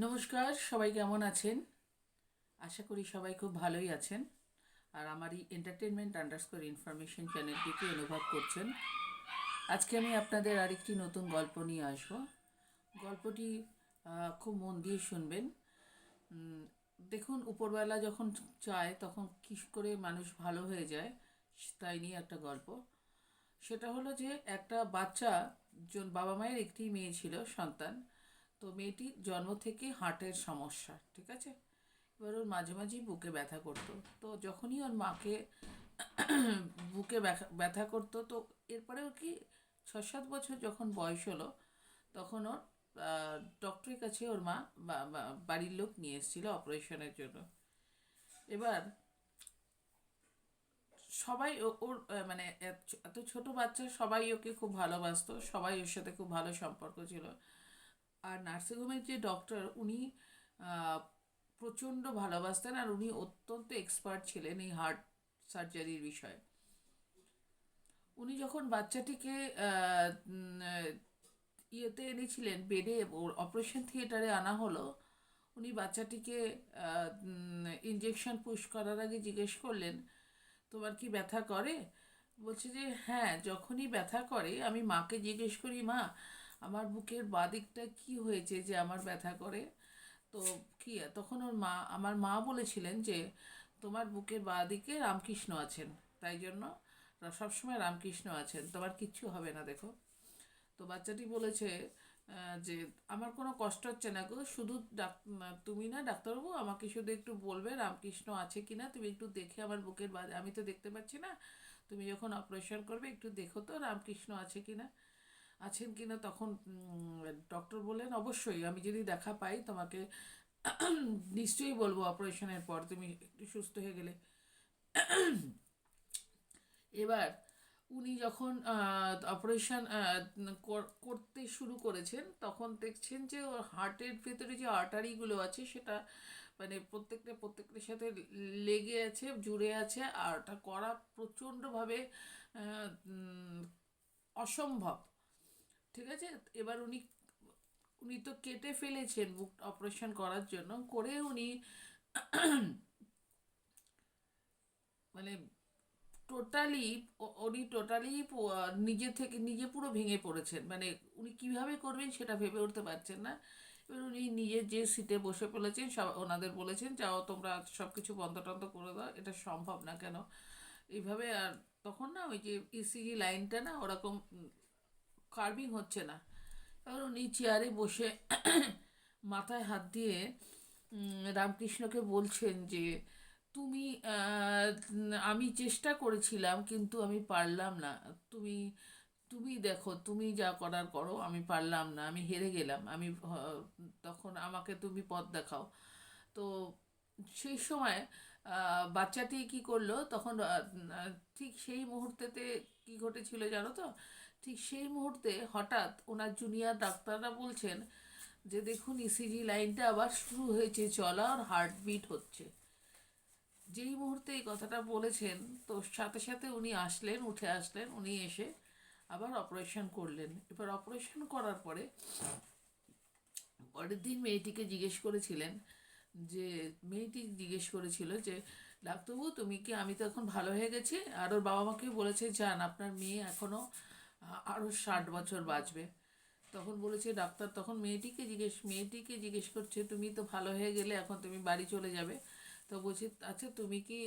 নমস্কার, সবাই কেমন আছেন? আশা করি সবাই খুব ভালোই আছেন। আর আমার এই এন্টারটেনমেন্ট আন্ডারস্কোর ইনফরমেশন চ্যানেলটিকে অনুভব করছেন। আজকে আমি আপনাদের আরেকটি নতুন গল্প নিয়ে আসব। গল্পটি খুব মন দিয়ে শুনবেন। দেখুন উপরবেলা যখন চায় তখন কী করে মানুষ ভালো হয়ে যায়, তাই নিয়ে একটা গল্প। সেটা হলো যে, একটা বাচ্চা জন, বাবা মায়ের একটি মেয়ে ছিল, সন্তান। তো মেয়েটির জন্ম থেকে হার্টের সমস্যা, ঠিক আছে? এবার ওর মাঝে মাঝেই বুকে ব্যথা করতো। তো যখনই ওর মাকে বুকে ব্যথা- ব্যথা করতো, তো এরপরে ওর কি ছ সাত বছর যখন বয়স হলো, তখন ওর ডক্টরের কাছে ওর মা বাড়ির লোক নিয়ে এসেছিল অপারেশনের জন্য। এবার সবাই ওর মানে এত ছোট বাচ্চা সবাই ওকে খুব ভালোবাসতো, সবাই ওর সাথে খুব ভালো সম্পর্ক ছিল। আর নার্সিংহোমের যে ডক্টর উনি প্রচণ্ড ভালোবাসতেন আর উনি অত্যন্ত এক্সপার্ট ছিলেন এই হার্ট সার্জারির বিষয়ে। উনি যখন বাচ্চাটিকে ইয়েতে এনেছিলেন বেডে অপারেশন থিয়েটারে আনা হলো, উনি বাচ্চাটিকে ইঞ্জেকশন পুশ করার আগে জিজ্ঞেস করলেন, তোমার কি ব্যথা করে? বলছে যে হ্যাঁ যখনই ব্যথা করে, আমি মাকে জিজ্ঞেস করি, মা আমার বুকের বাদিকটা কি হয়েছে যে আমার ব্যথা করে? তো কি, তখন ওর মা, আমার মা বলেছিলেন যে, তোমার বুকের বাদিকে রামকৃষ্ণ আছেন, তাই জন্য সবসময় রামকৃষ্ণ আছেন, তোমার কিচ্ছু হবে না, দেখো। তো বাচ্চাটি বলেছে যে, আমার কোনো কষ্ট হচ্ছে না গো, শুধু ডাক, তুমি না ডাক্তারবাবু, আমাকে শুধু একটু বলবে রামকৃষ্ণ আছে কি না তুমি একটু দেখে আমার বুকের বাদ আমি তো দেখতে পাচ্ছি না, তুমি যখন অপারেশন করবে, একটু দেখো তো রামকৃষ্ণ আছে কি না আছেন কি না তখন ডক্টর বললেন, অবশ্যই, আমি যদি দেখা পাই তোমাকে, নিশ্চয়ই বলব অপারেশনের পর, তুমি একটু সুস্থ হয়ে গেলে। এবার উনি যখন অপারেশন করতে শুরু করেছেন, তখন দেখছেন যে ওর হার্টের ভেতরে যে আর্টারিগুলো আছে, সেটা মানে প্রত্যেকটা, প্রত্যেকটার সাথে লেগে আছে, জুড়ে আছে, আর ওটা করা প্রচণ্ডভাবে অসম্ভব। ঠিক আছে? এবার উনি উনি তো কেটে ফেলেছেন বুক অপারেশন করার জন্য। করে উনি মানে টোটালি উনি টোটালি নিজে থেকে, নিজে পুরো ভেঙে পড়েছেন। মানে উনি কীভাবে করবেন সেটা ভেবে উঠতে পারছেন না। এবার উনি নিজের যে সিটে বসে ফেলেছেন সব ওনাদের বলেছেন, যাও তোমরা সব কিছু বন্ধ টন্ধ করে দাও, এটা সম্ভব না কেন? এইভাবে আর তখন না ওই যে ইসিজি লাইনটা না, ওরকম কার্ভিং হচ্ছে না। এবার উনি চেয়ারে বসে মাথায় হাত দিয়ে রামকৃষ্ণকে বলছেন যে, তুমি আমি চেষ্টা করেছিলাম কিন্তু আমি পারলাম না। তুমি তুমি দেখো, তুমি যা করার করো, আমি পারলাম না, আমি হেরে গেলাম। আমি তখন আমাকে তুমি পথ দেখাও। তো সেই সময় বাচ্চাটি কি করল? তখন ঠিক সেই মুহূর্তেতে কি ঘটেছিল জানো তো? ঠিক সেই মুহূর্তে হঠাৎ ওনার জুনিয়র ডাক্তাররা বলছেন যে, দেখুন ইসিজি লাইনটা আবার শুরু হয়েছে চলা আর হার্টবিট হচ্ছে। যেই মুহূর্তে এই কথাটা বলেছেন, তো সাথে সাথে উনি আসলেন, উঠে আসলেন, উনি এসে আবার অপারেশন করলেন। এবার অপারেশন করার পরে পরের দিন মেয়েটিকে জিজ্ঞেস করেছিলেন যে, মেয়েটি জিজ্ঞেস করেছিল যে, ডাক্তারবাবু, তুমি কি, আমি তো এখন ভালো হয়ে গেছি? আর ওর বাবা মাকে বলেছে, যান, আপনার মেয়ে এখনও আরও ষাট বছর বাঁচবে। তখন বলেছে, ডাক্তার, তখন মেয়েটিকে জিজ্ঞেস মেয়েটিকে জিজ্ঞেস করছে, তুমি তো ভালো হয়ে গেলে, এখন তুমি বাড়ি চলে যাবে? তো বলছে আচ্ছা তুমি কি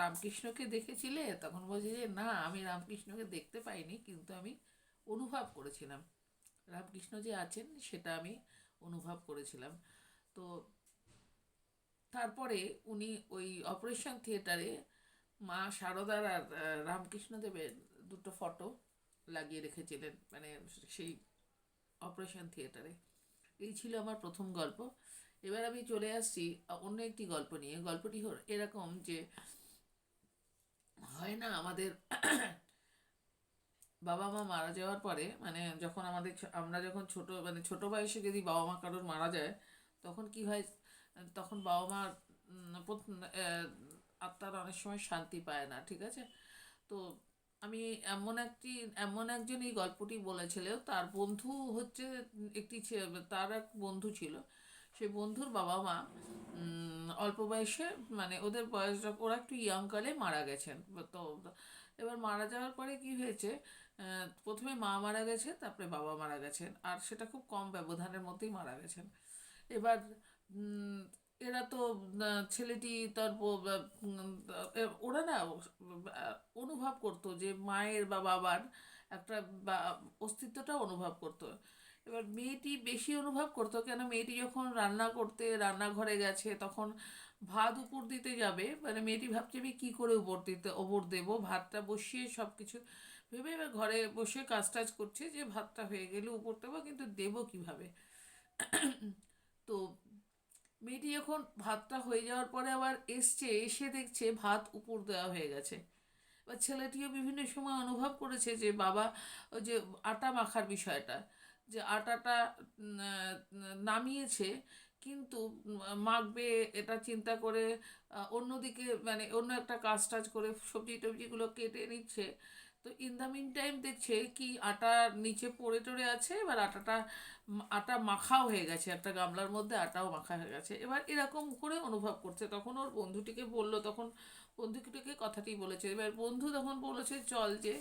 রামকৃষ্ণকে দেখেছিলে? তখন বলছে যে, না, আমি রামকৃষ্ণকে দেখতে পাইনি, কিন্তু আমি অনুভব করেছিলাম। রামকৃষ্ণ যে আছেন, সেটা আমি অনুভব করেছিলাম। তো তারপরে উনি ওই অপারেশন থিয়েটারে মা শারদার আর রামকৃষ্ণদেবের দুটো ফটো লাগিয়ে রেখেছিলেন মানে সেই অপারেশন থিয়েটারে এই ছিল আমার প্রথম গল্প। এবার আমি চলে আসছি অন্য একটি গল্প নিয়ে। গল্পটি হল এরকম যে, হয় না আমাদের বাবা মা মারা যাওয়ার পরে মানে যখন আমাদের আমরা যখন ছোট মানে ছোট বয়সে যদি বাবা মা কারোর মারা যায়, তখন কি হয়, তখন বাবা মা আত্মার অনেক সময় শান্তি পায় না, ঠিক আছে? তো আমি এমন একটি, এমন একজন এই গল্পটি বলেছিল তার বন্ধু হচ্ছে একটি তার এক বন্ধু ছিল। সেই বন্ধুর বাবা মা অল্প বয়সে মানে ওদের বয়স ওরা একটু ইয়াং কালে মারা গেছেন। তো, এবার মারা যাওয়ার পরে কি হয়েছে প্রথমে মা মারা গেছে, তারপরে বাবা মারা গেছেন। আর সেটা খুব কম ব্যবধানের মধ্যেই মারা গেছেন। এবার এরা তো ছেলেটি তার ওরা না অনুভব করতো যে মায়ের বা বাবার একটা অস্তিত্বটা অনুভব করতো। এবার মেয়েটি বেশি অনুভব করতো, কেন মেয়েটি যখন রান্না করতে, রান্নাঘরে গেছে, তখন ভাত উপর দিতে যাবে। মানে মেয়েটি ভাবছে, আমি কী করে উপর দিতে ওপর দেবো? ভাতটা বসিয়ে সব কিছু ভেবে এবার ঘরে বসে কাজ টাজ করছে যে ভাতটা হয়ে গেলে উপর দেবো, কিন্তু দেবো কীভাবে? তো মেয়েটি যখন ভাতটা হয়ে যাওয়ার পরে আবার এসছে, এসে দেখছে ভাত উপর দেওয়া হয়ে গেছে। এবার ছেলেটিও বিভিন্ন সময় অনুভব করেছে যে বাবা যে আটা মাখার বিষয়টা, যে আটাটা নামিয়েছে, কিন্তু মাখবে, এটা চিন্তা করে অন্যদিকে মানে অন্য একটা কাজ টাজ করে সবজি টবজিগুলো কেটে নিচ্ছে। তো ইন দ্য মিন টাইম দেখছে কি আটা নিচে পড়ে টড়ে আছে, এবার আটাটা, আটা মাখাও হয়ে গেছে, একটা গামলার মধ্যে আটাও মাখা হয়ে গেছে। এবার এরকম করে অনুভব করছে। তখন ওর বন্ধুটিকে বলল, তখন বন্ধুটিকে কথাটি বলেছে। এবার বন্ধু তখন বলেছে, চল যে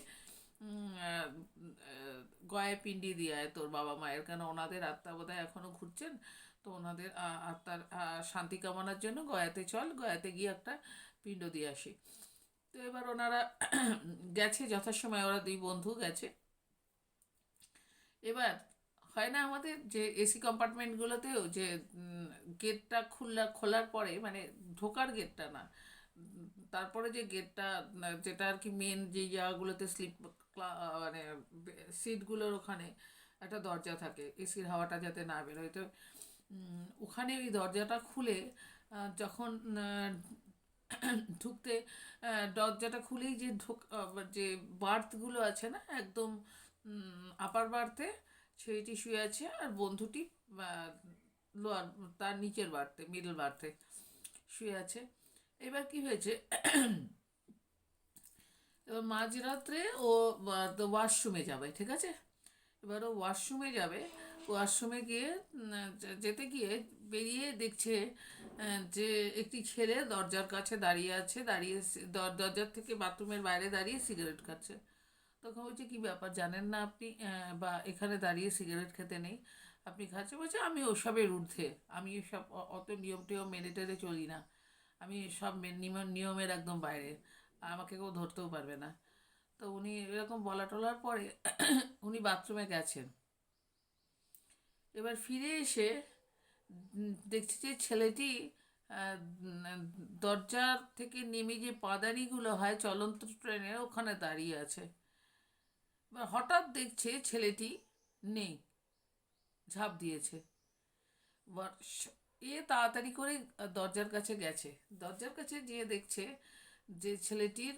গয়ে পিণ্ডি দিয়ে তোর বাবা মায়ের। কেন ওনাদের আত্মা বোধহয় এখনও ঘুরছেন? তো ওনাদের আত্মার শান্তি কামনার জন্য গয়াতে চল। গয়াতে গিয়ে একটা পিণ্ড দিয়ে আসি। তো এবার ওনারা গেছে, যথাসময় ওরা দুই বন্ধু গেছে। এবার হয় না আমাদের যে এসি কম্পার্টমেন্টগুলোতেও যে গেটটা খুললা, খোলার পরে মানে ঢোকার গেটটা না, তারপরে যে গেটটা, যেটা আর কি মেন যে জায়গাগুলোতে স্লিপ মানে সিটগুলোর ওখানে একটা দরজা থাকে, এসির হাওয়াটা যাতে না বেরোয়। তো ওখানে ওই দরজাটা খুলে যখন ঢুকতে দরজাটা খুলেই যে ঢুক যে বার্থগুলো আছে না, একদম আপার বার্থে ছেলেটি শুয়ে আছে আর বন্ধুটি লোয়ার তার নিচের বার্থে মিডল বার্থে শুয়ে আছে। এবার কি হয়েছে? এবার মাঝরাত্রে ও ওয়াশরুমে যাবে, ঠিক আছে? এবার ও ওয়াশরুমে যাবে ওয়াশরুমে গিয়ে যেতে গিয়ে বেরিয়ে দেখছে যে একটি ছেলে দরজার কাছে দাঁড়িয়ে আছে, দাঁড়িয়ে দর- দরজার থেকে বাথরুমের বাইরে দাঁড়িয়ে সিগারেট খাচ্ছে। তখন বলছে, কি ব্যাপার, জানেন না আপনি? বা এখানে দাঁড়িয়ে সিগারেট খেতে নেই। আপনি খাচ্ছে? বলছে, আমি ওসবের ঊর্ধ্বে। আমি এসব অ- অত নিয়ম টিয়ম মেনে টেনে চলি না। আমি সব নিয়মের একদম বাইরে। আমাকে কেউ ধরতেও পারবে না। তো উনি এরকম বলা টলার পরে উনি বাথরুমে গেছেন। এবার ফিরে এসে দেখছি যে ছেলেটি দরজার থেকে নেমে যে পাদানিগুলো হয় চলন্ত ট্রেনে ওখানে দাঁড়িয়ে আছে। এবার হঠাৎ দেখছে ছেলেটি নেই, ঝাঁপ দিয়েছে। এ তাড়াতাড়ি করে দরজার কাছে গেছে। দরজার কাছে গিয়ে দেখছে যে ছেলেটির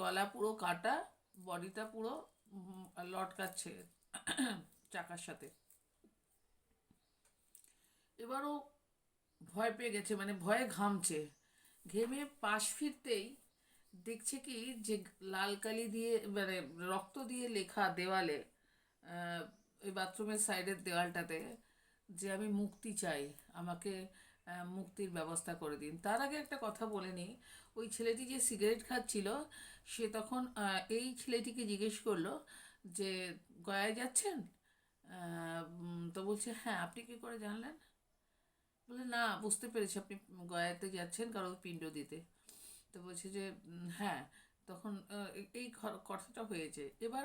গলা পুরো কাটা, বডিটা পুরো লটকাচ্ছে, চাকার সাথে। এবারও ভয় পেয়ে গেছে মানে ভয়ে ঘামছে। ঘেমে পাশ ফিরতেই দেখছে কি যে লাল কালি দিয়ে মানে রক্ত দিয়ে লেখা দেওয়ালে ওই বাথরুমের সাইডের দেওয়ালটাতে যে আমি মুক্তি চাই, আমাকে মুক্তির ব্যবস্থা করে দিন। তার আগে একটা কথা বলে নিই, ওই ছেলেটি যে সিগারেট খাচ্ছিল, সে তখন এই ছেলেটিকে জিজ্ঞেস করল যে, গয়ায় যাচ্ছেন? তো বলছে হ্যাঁ আপনি কি করে জানলেন? বলে, না, বুঝতে পেরেছি, আপনি গয়াতে যাচ্ছেন কারও পিণ্ড দিতে। তো বলছে যে হ্যাঁ। তখন এই কথাটা হয়েছে। এবার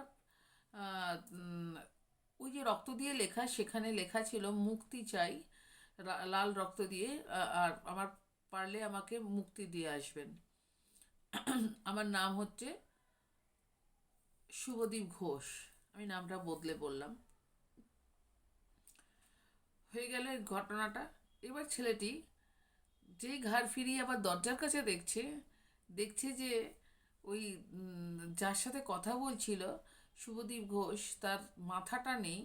ওই যে রক্ত দিয়ে লেখা, সেখানে লেখা ছিল, মুক্তি চাই লাল রক্ত দিয়ে আর আমার পারলে আমাকে মুক্তি দিয়ে আসবেন। আমার নাম হচ্ছে শুভদীপ ঘোষ। আমি নামটা বদলে বললাম। হয়ে গেল ঘটনাটা। এবার ছেলেটি যেই ঘাড় ফিরিয়ে আবার দরজার কাছে দেখছে দেখছে যে ওই যার সাথে কথা বলছিল, শুভদীপ ঘোষ, তার মাথাটা নেই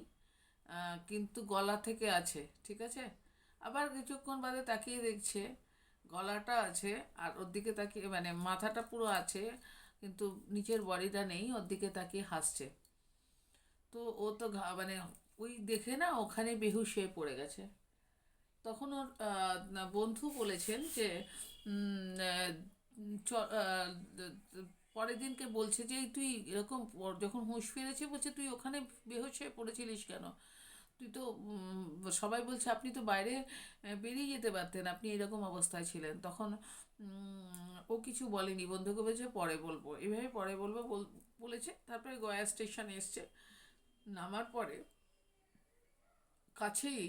কিন্তু গলা থেকে আছে, ঠিক আছে? আবার কিছুক্ষণ বাদে তাকিয়ে দেখছে, গলাটা আছে আর ওর দিকে তাকিয়ে মানে মাথাটা পুরো আছে, কিন্তু নিচের বডিটা নেই, ওর দিকে তাকিয়ে হাসছে। তো ও তো মানে ওই দেখে না ওখানে বেহুশ হয়ে পড়ে গেছে। তখন ওর বন্ধু বলেছেন যে পরের দিনকে বলছে যে, তুই এরকম যখন হুঁশ ফিরেছে, বলছে, তুই ওখানে বেহোশ হয়ে পড়েছিলিস কেন? তুই তো সবাই বলছে, আপনি তো বাইরে বেরিয়ে যেতে পারতেন, আপনি এরকম অবস্থায় ছিলেন। তখন ও কিছু বলেনি। বন্ধুকে বলছে, পরে বলব। এভাবে পরে বলব বলেছে। তারপরে গয়া স্টেশনে এসছে। নামার পরে কাছেই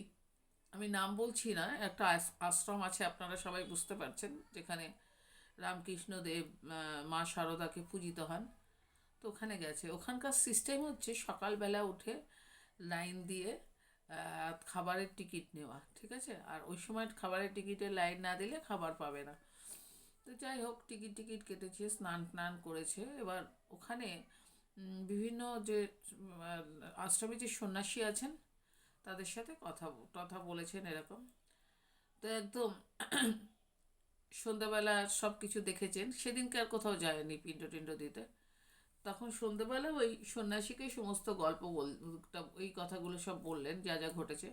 আমি নাম বলছি না, একটা আশ্রম আছে, আপনারা সবাই বুঝতে পারছেন, যেখানে রামকৃষ্ণদেব মা শারদাকে পূজিত হন। তো ওখানে গেছে। ওখানকার সিস্টেম হচ্ছে সকালবেলা উঠে লাইন দিয়ে খাবারের টিকিট নেওয়া, ঠিক আছে? আর ওই সময় খাবারের টিকিটের লাইন না দিলে খাবার পাবে না। তো যাই হোক টিকিট টিকিট কেটেছে, স্নান টান করেছে। এবার ওখানে বিভিন্ন যে আশ্রমে যে সন্ন্যাসী আছেন তাদের সাথে কথা কথা বলেছেন এরকম। তো একদম সন্ধ্যাবেলা সব কিছু দেখেছেন। সেদিনকে আর কোথাও যায়নি পিণ্ড টিণ্ড দিতে। তখন সন্ধ্যেবেলা ওই সন্ন্যাসীকে সমস্ত গল্প বল ওই কথাগুলো সব বললেন, যা যা ঘটেছে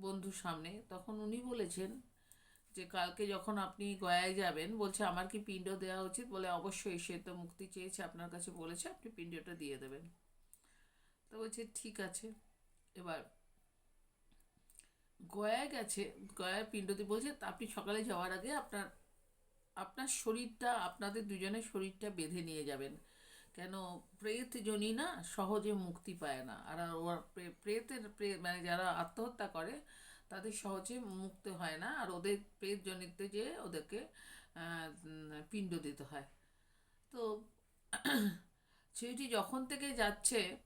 বন্ধুর সামনে। তখন উনি বলেছেন যে, কালকে যখন আপনি গয়ায় যাবেন, বলছে, আমার কি পিণ্ড দেওয়া উচিত? বলে, অবশ্যই, সে তো মুক্তি চেয়েছে, আপনার কাছে বলেছে, আপনি পিণ্ডটা দিয়ে দেবেন। তো বলছে, ঠিক আছে। এবার গয়ায় গেছে, গয়ায় পিণ্ডতে বলছে, আপনি সকালে যাওয়ার আগে আপনার আপনার শরীরটা, আপনাদের দুজনের শরীরটা বেঁধে নিয়ে যাবেন। কেন? প্রেত জনি না, সহজে মুক্তি পায় না। আর ওর প্রেতের প্রে- মানে যারা আত্মহত্যা করে, তাদের সহজে মুক্ত হয় না। আর ওদের প্রেত জনিতে যে ওদেরকে পিণ্ড দিতে হয়। তো ছেলেটি যখন থেকে যাচ্ছে,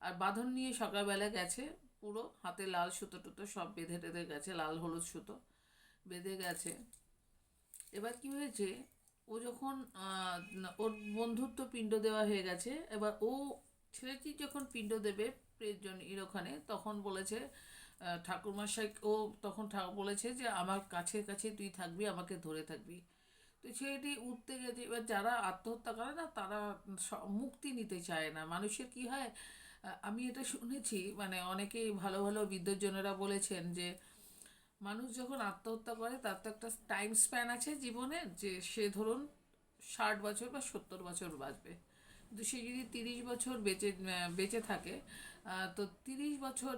আর বাঁধন নিয়ে সকালবেলা গেছে পুরো হাতে লাল সুতো টুতো সব বেঁধে টেঁধে গেছে, লাল হলুদ সুতো বেঁধে গেছে। এবার কি হয়েছে, ও যখন ওর বন্ধুত্ব পিণ্ড দেওয়া হয়ে গেছে, এবার ও, ছেলেটি যখন পিণ্ড দেবে প্রেজন এর ওখানে তখন বলেছে ঠাকুরমশাই, ও তখন বলেছে যে, আমার কাছে কাছে তুই থাকবি, আমাকে ধরে থাকবি। তো ছেলেটি উঠতে গেছে। এবার যারা আত্মহত্যা করে না, তারা মুক্তি নিতে চায় না। মানুষের কি হয় আমি এটা শুনেছি মানে অনেকেই ভালো ভালো বিদ্বজ্জনেরা বলেছেন যে, মানুষ যখন আত্মহত্যা করে, তার তো একটা টাইম স্প্যান আছে জীবনের যে সে ধরুন ষাট বছর বা সত্তর বছর বাঁচবে। কিন্তু সে যদি তিরিশ বছর বেঁচে বেঁচে থাকে তো তিরিশ বছর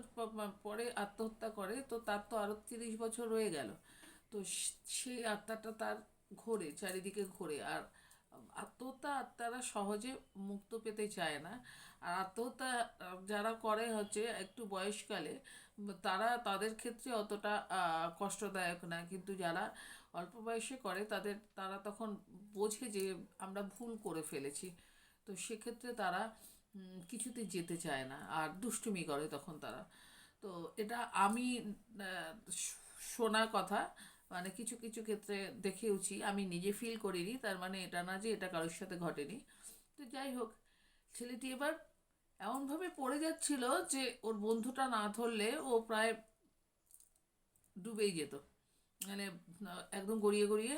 পরে আত্মহত্যা করে, তো তার তো আরও তিরিশ বছর রয়ে গেল। তো সেই আত্মাটা তার ঘোরে, চারিদিকে ঘোরে। আর আত্মহত্যা তারা সহজে মুক্ত পেতে চায় না। আর আত্মহত্যা যারা করে হচ্ছে একটু বয়সকালে, তারা তাদের ক্ষেত্রে অতটা কষ্টদায়ক না। কিন্তু যারা অল্প বয়সে করে, তাদের, তারা তখন বোঝে যে আমরা ভুল করে ফেলেছি। তো সেক্ষেত্রে তারা কিছুতে যেতে চায় না আর দুষ্টুমি করে তখন তারা। তো এটা আমি শোনা কথা। মানে কিছু কিছু ক্ষেত্রে দেখেওছি আমি নিজে ফিল করিনি, তার মানে এটা না যে এটা কারোর সাথে ঘটেনি। তো যাই হোক, ছেলেটি এবার এমনভাবে পড়ে যাচ্ছিল যে ওর বন্ধুটা না ধরলে ও প্রায় ডুবেই যেত। মানে একদম গড়িয়ে গড়িয়ে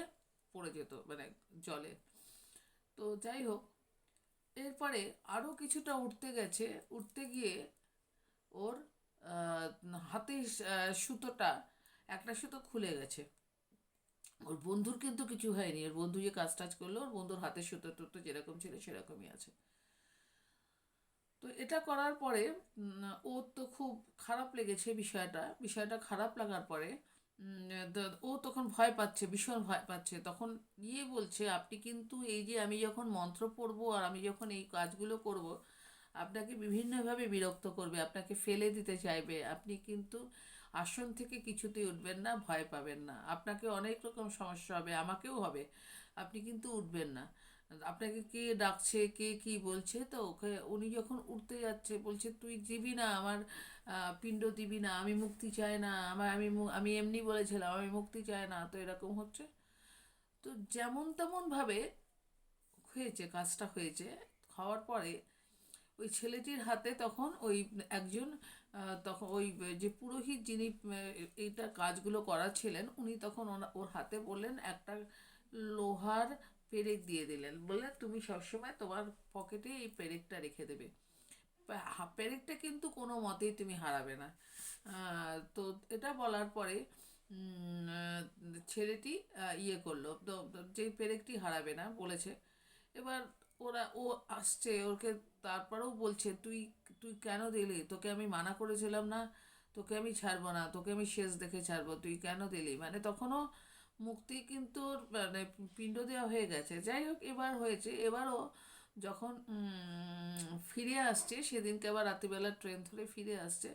পড়ে যেত মানে জলে। তো যাই হোক, এরপরে আরও কিছুটা উঠতে গেছে, উঠতে গিয়ে ওর হাতের সুতোটা একটা সুতো খুলে গেছে। ওর বন্ধুর কিন্তু কিছু হয়নি। ওর বন্ধু যে কাজ টাজ করল, ওর বন্ধুর হাতের সুতো টুতো যেরকম ছিল সেরকমই আছে। তো এটা করার পরে ওর তো খুব খারাপ লেগেছে বিষয়টা। বিষয়টা খারাপ লাগার পরে ও তখন ভয় পাচ্ছে, ভীষণ ভয় পাচ্ছে। তখন গিয়ে বলছে, আপনি কিন্তু এই যে আমি যখন মন্ত্র পড়ব আর আমি যখন এই কাজগুলো করব, আপনাকে বিভিন্নভাবে বিরক্ত করবে, আপনাকে ফেলে দিতে চাইবে। আপনি কিন্তু আসন থেকে কিছুতেই উঠবেন না, ভয় পাবেন না। আপনাকে অনেক রকম সমস্যা হবে, আমাকেও হবে। আপনি কিন্তু উঠবেন না। আপনাকে কে ডাকছে, কে কি বলছে, তো ওকে উনি যখন উঠতে যাচ্ছে, বলছে, তুই দিবি না আমার পিণ্ড দিবি না, আমি মুক্তি চাই না, আমার, আমি আমি এমনি বলেছিলাম, আমি মুক্তি চাই না। তো এরকম হচ্ছে। তো যেমন তেমন ভাবে হয়েছে, কাজটা হয়েছে। খাওয়ার পরে ওই ছেলেটির হাতে তখন ওই একজন তখন ওই, যে পুরোহিত যিনি এইটা কাজগুলো করাচ্ছিলেন, উনি তখন ওর হাতে বললেন, একটা লোহার পেরেক দিয়ে দিলেন। বললেন, তুমি সবসময় তোমার পকেটে এই পেরেকটা রেখে দেবে। পেরেকটা কিন্তু কোনো মতেই তুমি হারাবে না। তো এটা বলার পরে ছেলেটি ইয়ে করল যেই পেরেকটি হারাবে না বলেছে। এবার ওরা, ও আসছে, ওকে তারপরেও বলছে, তুই তুই কেন দিলি? তোকে আমি মানা করেছিলাম না। তোকে আমি ছাড়বো না। তোকে আমি শেষ দেখে ছাড়বো। তুই কেন দিলি? মানে তখনও মুক্তি কিন্তু মানে পিণ্ড দেওয়া হয়ে গেছে। যাই হোক, এবার হয়েছে। এবারও যখন ফিরে আসছে, সেদিনকে আবার রাত্রিবেলা ট্রেন ধরে ফিরে আসছে।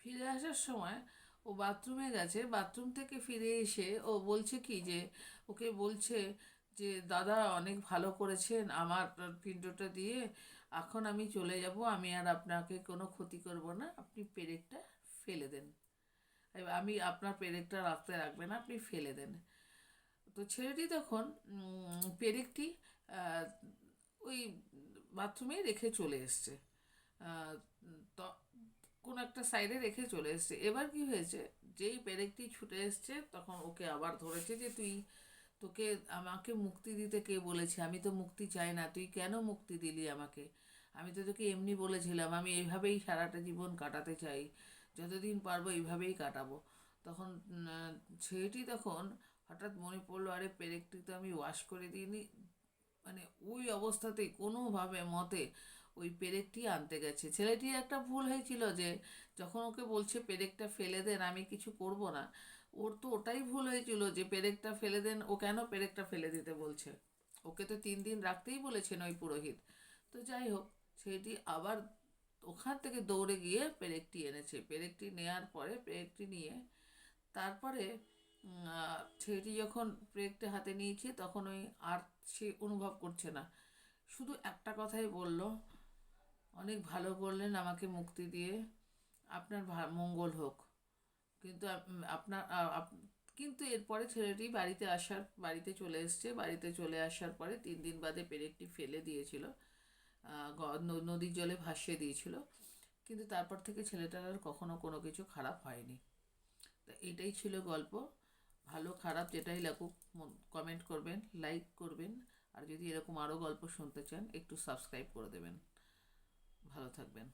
ফিরে আসার সময় ও বাথরুমে গেছে। বাথরুম থেকে ফিরে এসে ও বলছে কি যে, ওকে বলছে যে, দাদা, অনেক ভালো করেছেন আমার পিণ্ডটা দিয়ে। এখন আমি চলে যাব, আমি আর আপনাকে কোনো ক্ষতি করব না। আপনি পেরেকটা ফেলে দেন। আমি আপনার পেরেকটা রাখতে রাখবেন, আপনি ফেলে দেন। তো ছেলেটি তখন পেরেকটি ওই বাথরুমে রেখে চলে এসছে। কোনো একটা সাইডে রেখে চলে এসছে। এবার কি হয়েছে, যেই পেরেকটি ছুটে এসছে, তখন ওকে আবার ধরেছে যে, তুই তোকে আমাকে মুক্তি দিতে কে বলেছে? আমি তো মুক্তি চাই না। তুই কেন মুক্তি দিলি আমাকে? আমি তো তোকে এমনি বলেছিলাম, আমি এইভাবেই সারাটা জীবন কাটাতে চাই। যতদিন পারব এইভাবেই কাটাবো। তখন ছেলেটি তখন হঠাৎ মনে পড়ল, আরে পেরেকটি তো আমি ওয়াশ করে দিইনি। মানে ওই অবস্থাতেই কোনোভাবে মতে ওই পেরেকটি আনতে গেছে। ছেলেটির একটা ভুল হয়েছিল যে, যখন ওকে বলছে, পেরেকটা ফেলে দেন, আমি কিছু করব না। ওর তো ওটাই ভুল হয়েছিল যে পেরেকটা ফেলে দেন, ও কেন পেরেকটা ফেলে দিতে বলছে? ওকে তো তিন দিন রাখতেই বলেছেন ওই পুরোহিত। তো যাই হোক, সেটি আবার ওখান থেকে দৌড়ে গিয়ে পেরেকটি এনেছে। পেরেকটি নেওয়ার পরে পেরেকটি নিয়ে তারপরে ছেলেটি যখন পেরেকটি হাতে নিয়েছে, তখন ওই আর সে অনুভব করছে না। শুধু একটা কথাই বলল, অনেক ভালো করলেন আমাকে মুক্তি দিয়ে। আপনার মঙ্গল হোক। কিন্তু আপনার আপ- কিন্তু এরপরে ছেলেটি বাড়িতে আসার, বাড়িতে চলে এসছে। বাড়িতে চলে আসার পরে তিন দিন বাদে পেরেকটি ফেলে দিয়েছিল। নদীর জলে ভাসিয়ে দিয়েছিল। কিন্তু তারপর থেকে ছেলেটার আর কখনো কোনো কিছু খারাপ হয়নি। তো এটাই ছিল গল্প। ভালো, খারাপ যেটাই লাগুক কমেন্ট করবেন লাইক করবেন। আর যদি এরকম আরও গল্প শুনতে চান, একটু সাবস্ক্রাইব করে দেবেন। ভালো থাকবেন।